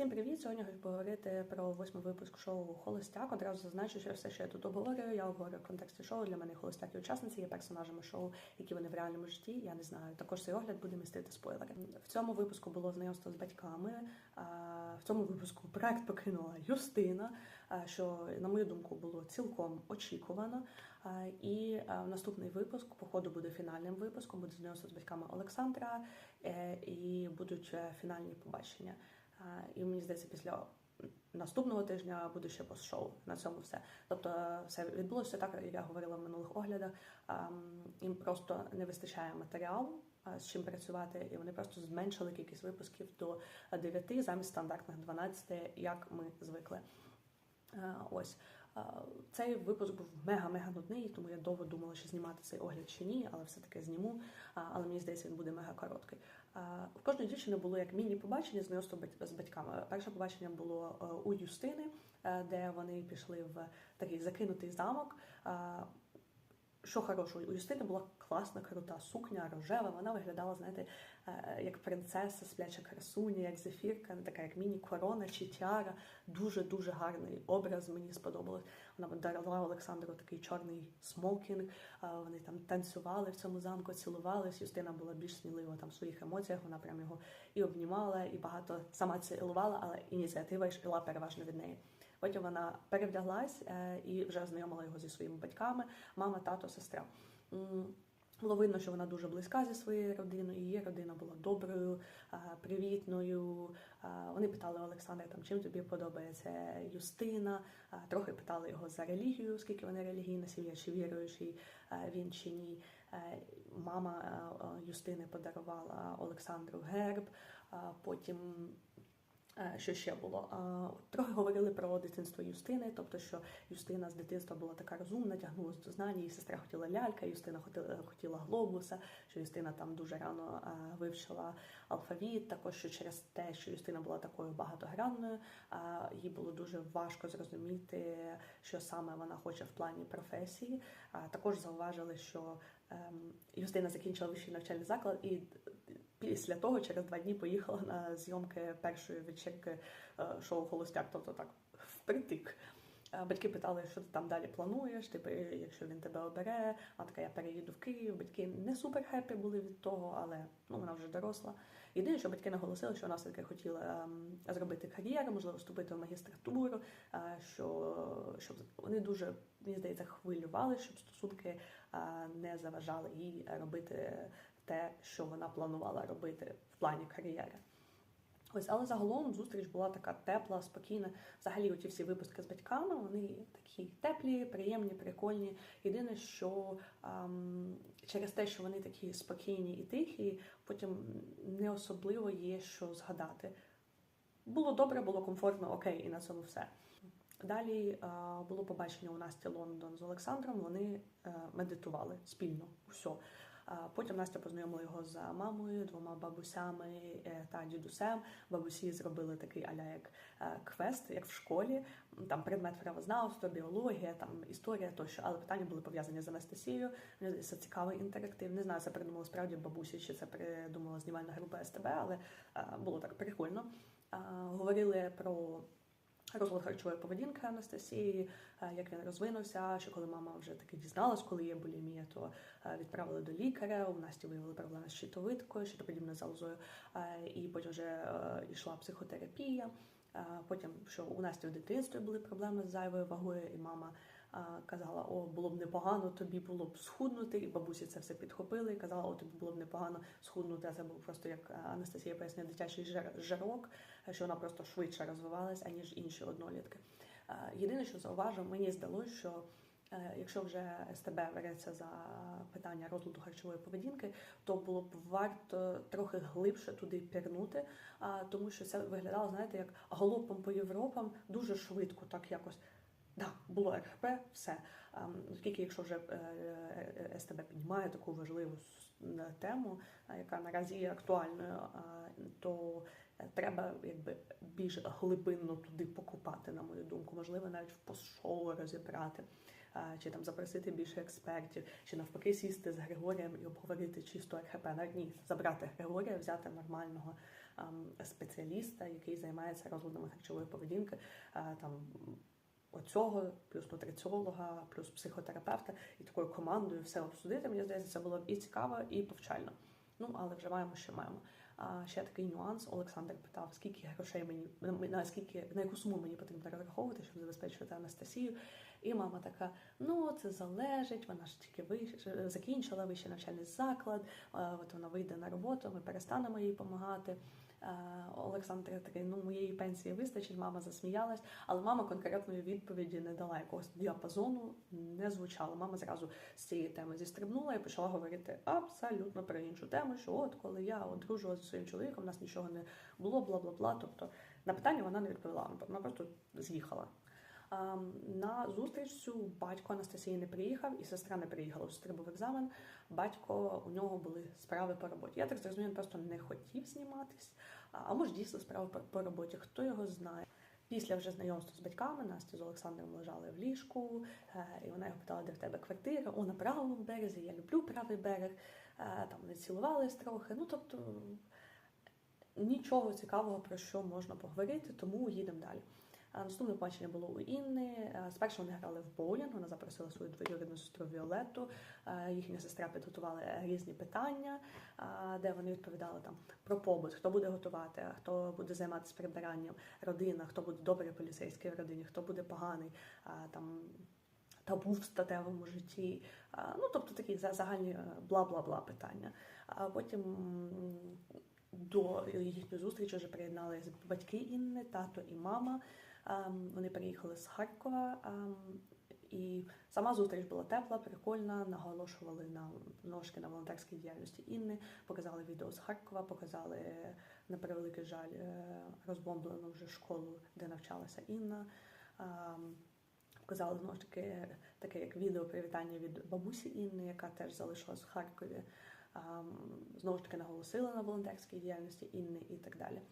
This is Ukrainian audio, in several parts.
Всім привіт! Сьогодні хочу поговорити про восьмий випуск шоу Холостяк. Одразу зазначу, що все, що я тут обговорюю, я обговорю в контексті шоу. Для мене холостяк і учасниці є персонажами шоу, які вони в реальному житті. Я не знаю. Також цей огляд буде містити спойлери. В цьому випуску було знайомство з батьками. В цьому випуску проект покинула Юстина, що на мою думку було цілком очікувано. І наступний випуск, по ходу, буде фінальним випуском. Буде знайомство з батьками Олександра е, і будуть е, фінальні побачення. І мені здається, після наступного тижня буде ще пост-шоу на цьому все. Тобто, все відбулося так, як я говорила в минулих оглядах. Їм просто не вистачає матеріалу. З чим працювати, і вони просто зменшили кількість випусків до 9 замість стандартних 12, як ми звикли. Ось цей випуск був мега-мега нудний, тому я довго думала, чи знімати цей огляд чи ні, але все-таки зніму. Але мені здається, він буде мега короткий. У кожної дівчини було як міні-побачення знайомство з батьками. Перше побачення було е, у Юстини, е, де вони пішли в такий закинутий замок. Що хорошого, у Юстини була класна, крута сукня, рожева. Вона виглядала, знаєте, е, як принцеса, спляча красуня, як зефірка, така як міні-корона чи тіара. Дуже дуже гарний образ. Мені сподобалось. Вона дарувала Олександру такий чорний смокінг. е, Вони там танцювали в цьому замку, цілувались. Юстина була більш смілива там в своїх емоціях. Вона прям його і обнімала, і багато сама цілувала, але ініціатива йшла переважно від неї. Потім вона перевдяглась е, і вже знайомила його зі своїми батьками, мама, тато, сестра. Було видно, що вона дуже близька зі своєю родиною. Її родина була доброю, привітною. Вони питали Олександра, там чим тобі подобається Юстина. Трохи питали його за релігію, оскільки вони релігійна сім'я, чи е, він чи ні. Мама Юстини подарувала Олександру герб. Потім Що ще було? Е, Трохи говорили про дитинство Юстини, тобто, що Юстина з дитинства була така розумна, тягнулася до знань, її сестра хотіла лялька, Юстина хотіла, глобуса, що Юстина там дуже рано е, вивчила алфавіт. Також що через те, що Юстина була такою багатогранною, е, їй було дуже важко зрозуміти, що саме вона хоче в плані професії. Е, Також зауважили, що ем, Юстина закінчила вищий навчальний заклад і після того через два дні поїхала на зйомки першої вечірки е, шоу Холостяк, тобто так впритик. Е, Батьки питали, що ти там далі плануєш, типу, якщо він тебе обере, а така я переїду в Київ. Батьки не супер хеппі були від того, але ну вона вже доросла. Єдине, що батьки наголосили, що вона все таки хотіла ем, зробити кар'єру, можливо, вступити в магістратуру, е, що щоб вони дуже мені здається хвилювали, щоб стосунки е, не заважали їй робити те, що вона планувала робити в плані кар'єри. Ось, але загалом зустріч була така тепла, спокійна. Взагалі, оті всі випуски з батьками, вони такі теплі, приємні, прикольні. Єдине, що ем, через те, що вони такі спокійні і тихі, потім не особливо є що згадати. Було добре, було комфортно, окей, і на цьому все. Далі е, було побачення у Насті Лондон з Олександром. Вони е, медитували спільно. Все. Потім Настя познайомила його з мамою, двома бабусями е, та дідусем. Бабусі зробили такий аля як е, квест, як в школі. Там предмет правознавства, біологія, там історія тощо, але питання були пов'язані з Анастасією. Мені здається, цікавий інтерактив. Не знаю, це придумала справді бабусі, чи це придумала знімальна група СТБ, але е, було так прикольно. Говорили про розлад харчової поведінки Анастасії, е, як він розвинувся, що коли мама вже таки дізналась, коли є булімія, то е, відправили до лікаря. У Насті виявили проблеми з щитовидкою, щитоподібною залозою, е, і потім вже йшла психотерапія. Потім, що у Насті в дитинстві були проблеми з зайвою вагою, і мама казала: О, було б непогано, тобі було б схуднути. І бабусі це все підхопили і казала, о, тобі було б непогано схуднути. А це був просто як Анастасія пояснює, дитячий е, що вона просто швидше розвивалась, аніж інші однолітки. Е, Єдине, що зауважу, мені здалося, що е, якщо вже СТБ береться за питання розладу харчової поведінки, то було б варто трохи глибше туди пірнути, тому що це виглядало, знаєте, як галопом по Європам дуже швидко, так якось. Да, було РХП, все. Ем, Оскільки, якщо вже е, е, СТБ піднімає таку важливу е, тему, е, яка наразі є актуальною, е, то е, треба якби більш глибинно туди покупати, на мою думку. Можливо, навіть в постшоу розібрати, е, чи там запросити більше експертів, чи навпаки сісти з Григорієм і обговорити чисто РХП. Навіть ні, забрати Григорія, взяти нормального ем, спеціаліста, який займається розладами харчової поведінки, е, там оцього, плюс нутриціолога, плюс психотерапевта, і такою командою все обсудити. Мені здається, це було б і цікаво, і повчально. Ну але вже маємо, що маємо. А ще такий нюанс. Олександр питав, скільки грошей мені на скільки на яку суму мені потрібно розраховувати, щоб забезпечувати Анастасію. І мама така: ну це залежить. Вона ж тільки виш... закінчила вищий навчальний заклад. От вона вийде на роботу. Ми перестанемо їй допомагати. Олександр такий, ну моєї пенсії вистачить, мама засміялась, але мама конкретної відповіді не дала якогось діапазону, не звучала. Мама зразу з цієї теми зістрибнула і почала говорити абсолютно про іншу тему, що от коли я одружувалася зі своїм чоловіком, у нас нічого не було, бла бла бла. Тобто на питання вона не відповіла, вона просто з'їхала. На зустріч цю батько Анастасії не приїхав, і сестра не приїхала. У сестри був екзамен. Батько у нього були справи по роботі. Я так зрозумію, він просто не хотів зніматись. А може дійсно справи по роботі, хто його знає. Після вже знайомства з батьками Настя з Олександром лежали в ліжку, е, і вона його питала, де в тебе квартира. О, на правому березі, я люблю правий берег. Е, там вони цілувались трохи. Ну тобто нічого цікавого про що можна поговорити, тому їдемо далі. Наступне побачення було у Інни. Спершу вони грали в боулінг, Вона запросила свою двоюрідну сестру Віолетту. Їхня сестра підготувала різні питання, де вони відповідали там про побут, хто буде готувати, хто буде займатися прибиранням, родина, хто буде добрий поліцейський в родині, хто буде поганий там. Табу в статевому житті, ну тобто такі загальні бла бла бла питання. А потім до їхньої зустрічі вже приєдналися батьки Інни, тато і мама. Ем, вони приїхали з Харкова. Ем, і сама зустріч була тепла, прикольна. Наголошували на ножки на волонтерській діяльності Інни, показали відео з Харкова, показали на превеликий жаль е, розбомблену вже школу, де навчалася Інна. Ем, показали знову ж таки таке як відео привітання від бабусі Інни, яка теж залишилась в Харкові. Знову ж таки наголосила на волонтерській діяльності Інни і так далі.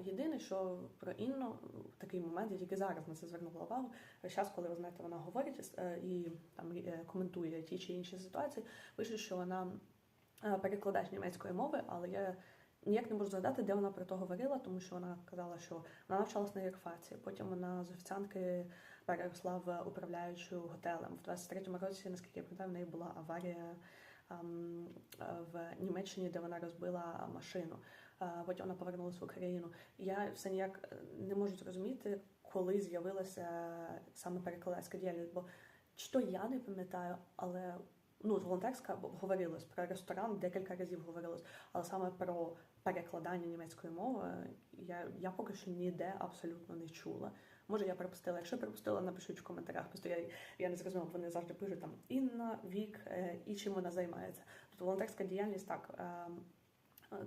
Єдине, що про Інну в такий момент я тільки зараз на це звернула увагу. Час, коли ви знаєте, вона говорить е, і там е, коментує ті чи інші ситуації, пише, що вона е, перекладач німецької мови, але я ніяк не можу згадати, де вона про то говорила, тому що вона казала, що вона навчалась на Єрфаці. Потім вона з офіціантки переросла в управляючу готелем. В 23-му році, наскільки я пам'ятаю, в неї була аварія в Німеччині, де вона розбила машину потім вона повернулася в Україну. Я все ніяк е, не можу зрозуміти, коли з'явилася саме перекладацька діяльність. Бо чи то я не пам'ятаю, але ну волонтерська говорилось про ресторан, декілька разів говорилось, але саме про перекладання німецької мови я я поки що ніде абсолютно не чула. Може, я пропустила. Якщо пропустила, напишіть в коментарях. Просто я я не зрозуміла, вони завжди пишуть там Інна, Вік е, і чим вона займається. Тобто волонтерська діяльність так. Ем,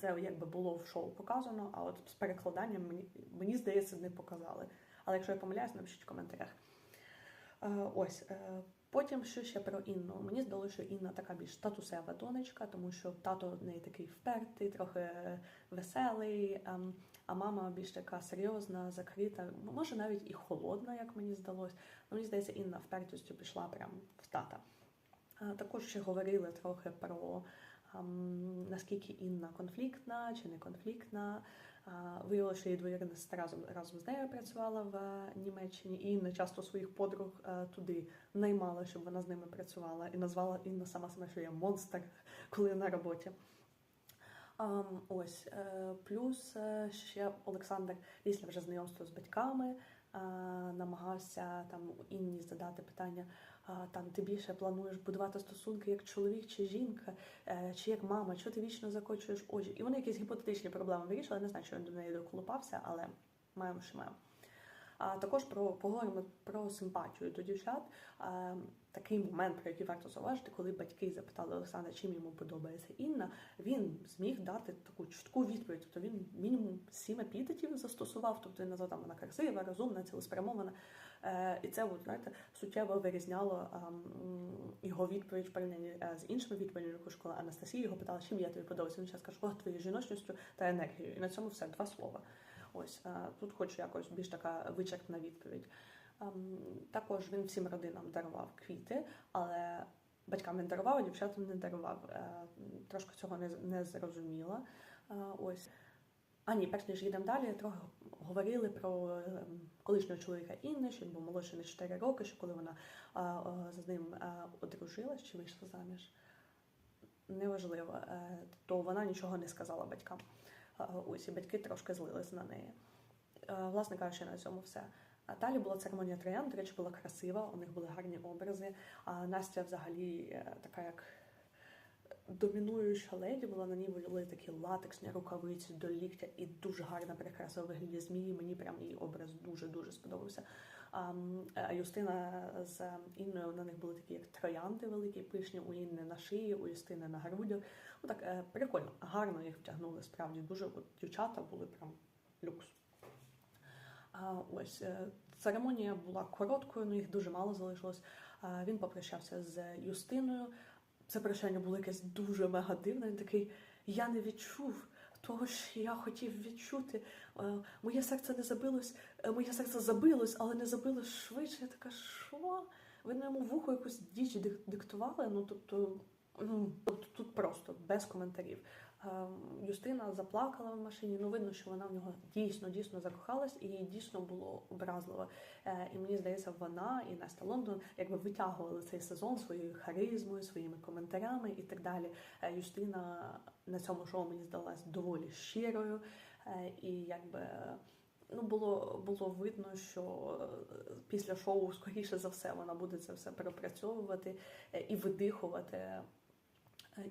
це якби було в шоу показано, а от з перекладанням мені мені здається не показали. Але якщо я помиляюсь, напишіть в коментарях. Е, ось е, потім що ще про Інну. Мені здалося, що Інна така більш татусева донечка, тому що тато в неї такий впертий, трохи веселий, ем, а мама більш така серйозна, закрита, може навіть і холодна, як мені здалось. Мені здається, Інна впертістю пішла прямо в тата. Е, також ще говорили трохи про наскільки Інна конфліктна чи не конфліктна. Виявилося, що її двоюрідна сестра разом з нею працювала в Німеччині, і Інна часто своїх подруг туди наймала, щоб вона з ними працювала, і назвала Інна сама себе, що я монстр, коли на роботі. Ось е, плюс е, ще Олександр після вже знайомства з батьками намагався там Інні задати питання там ти більше плануєш будувати стосунки як чоловік чи жінка, е, чи як мама, що ти вічно закочуєш очі. І вони якісь гіпотетичні проблеми вирішили. Не знаю, що він до неї доколупався, але маємо, що маємо. А також про поговоримо про симпатію до дівчат. Такий момент, про який варто зауважити, коли батьки запитали Олександра, чим йому подобається Інна, він зміг дати таку чутку відповідь. Тобто він мінімум сім епітетів застосував, тобто він назвав там вона красива, розумна, цілеспрямована. Е, і це от, знаєте, суттєво вирізняло його відповідь в порівнянні е, з іншими відповідями школи Анастасії. Його питала, чим я тобі подобається. Він зараз каже, о, твоєю жіночністю та енергією. І на цьому все два слова. Ось тут хочу якось більш така вичерпна відповідь. Також він всім родинам дарував квіти, але батькам він дарував, а дівчатам не дарував. Е, трошки цього не зрозуміла. Ось. А ні, перш ніж їдемо далі, трохи говорили про е, колишнього чоловіка Інни, що він був молодший на 4 роки, що коли вона а, з ним одружилась чи вийшла заміж, неважливо, е, то вона нічого не сказала батькам. Ось і батьки трошки злились на неї. Е, Власне кажучи, на цьому все. А далі була церемонія троян, до речі, була красива, у них були гарні образи. А Настя взагалі е, така як домінуюча леді була, на ній були такі латексні рукавиці до ліктя і дуже гарна прикраса вигляді змії. Мені прям її образ дуже-дуже сподобався. А Юстина з Інною на них були такі як троянди великі, пишні у Інни на шиї, у Юстини на грудях. Ну так е, прикольно, гарно їх втягнули. Справді дуже от, дівчата були прям люкс. Ось е, церемонія була короткою, ну їх дуже мало залишилось. Він попрощався з Юстиною. Це прощання було якесь дуже мега дивне. Він такий: я не відчув того, що я хотів відчути. Е, Моє серце не забилось, е, моє серце забилось, але не забилось швидше. Я така, що? Ви на йому вухо якусь діч диктували? Ну тобто, ну, тут просто без коментарів. Ем, Юстина заплакала в машині. Ну видно, що вона в нього дійсно дійсно закохалась, і їй дійсно було образливо. Е, І мені здається, вона і Настя Лондон якби витягували цей сезон своєю харизмою, своїми коментарями і так далі. Е, Юстина на цьому шоу мені здалась доволі щирою, Е, і якби. Ну, було, було видно, що е, після шоу, скоріше за все, вона буде це все пропрацьовувати е, і видихувати.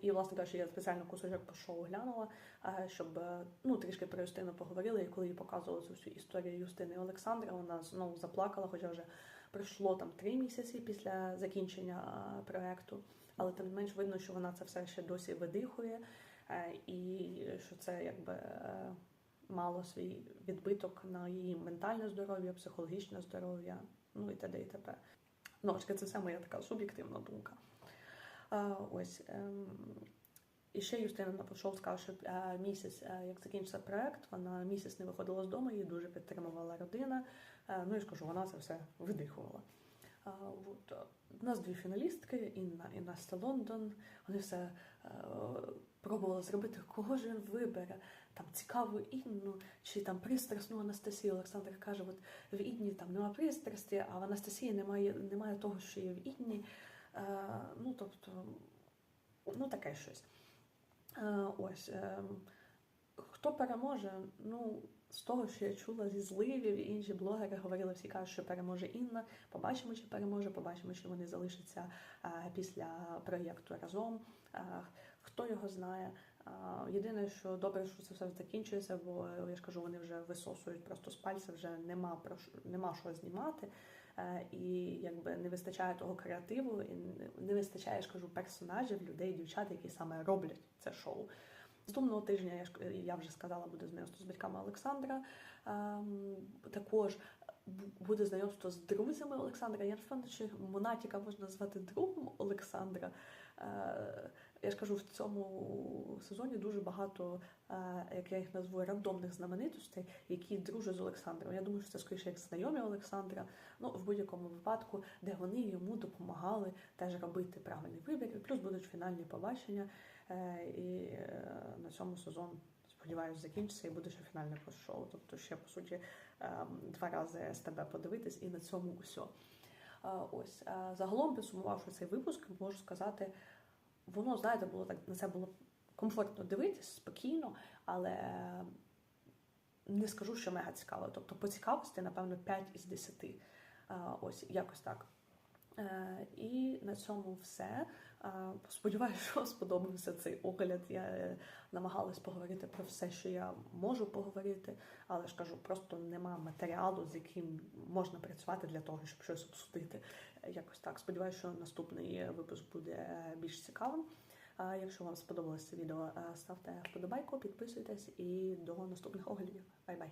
І, власне кажучи, я спеціально кусочок по шоу глянула, е, щоб е, ну, трішки про Юстину поговорили. І коли їй показували цю всю історію Юстини і Олександра, вона знову заплакала, хоча вже пройшло там три місяці після закінчення е, проекту. Але тим не менш видно, що вона це все ще досі видихує, і що це якби мало свій відбиток на її ментальне здоров'я, психологічне здоров'я, ну і т.д. і т.п. Ну, це все моя така суб'єктивна думка. Ось. Ем, і ще Юстина на шоу сказала, що е, місяць, е, як закінчився проект, вона місяць не виходила з дому, її дуже підтримувала родина. Е, ну і скажу, вона це все видихувала. От. У нас дві фіналістки, Інна і Настя Лондон. Вони все пробували зробити, кого ж він вибере. Там цікаву Інну чи там пристрасну Анастасію. Олександр каже, от в Інні там немає пристрасті, а в Анастасії немає, немає того, що є в Інні. Е, ну, тобто, ну таке щось. Е, ось. Е, хто переможе? Ну, з того, що я чула зі зливів, інші блогери говорили, всі кажуть, що переможе Інна. Побачимо, чи переможе, побачимо, чи вони залишаться після проєкту разом. Хто його знає. Єдине, що добре, що це все закінчується, бо я ж кажу, вони вже висосують просто з пальця, вже нема про нема що знімати. Е, І якби не вистачає того креативу, і не- вистачає, я ж кажу, персонажів, людей, дівчат, які саме роблять це шоу. Наступного тижня я ж я вже сказала, буде знайомство з батьками Олександра. Ем, Також буде знайомство з друзями Олександра. Я не впевнена, чи Монатіка можна назвати другом Олександра. Я ж кажу, в цьому сезоні дуже багато, е, як я їх назву, рандомних знаменитостей, які дружать з Олександром. Я думаю, що це скоріше як знайомі Олександра. Ну, в будь-якому випадку, де вони йому допомагали теж робити правильний вибір. Плюс будуть фінальні побачення. Е, І е, на цьому сезон, сподіваюся, закінчиться і буде ще фінальне пост-шоу. Тобто ще, по суті, ем, два рази СТБ подивитись і на цьому усе. Ось загалом, підсумувавши цей випуск, можу сказати, воно, знаєте, було так на це було комфортно дивитись, спокійно, але не скажу, що мега цікаво. Тобто, по цікавості, напевно, 5 із 10. Е, Ось якось так. Е, І на цьому все. Сподіваюся, що сподобався цей огляд. Я е, намагалась поговорити про все, що я можу поговорити, але ж кажу, просто нема матеріалу, з яким можна працювати для того, щоб щось обсудити. Якось так. Сподіваюся, що наступний випуск буде більш цікавим. Якщо вам сподобалося це відео, е, ставте вподобайку, підписуйтесь і до наступних оглядів. Бай-бай!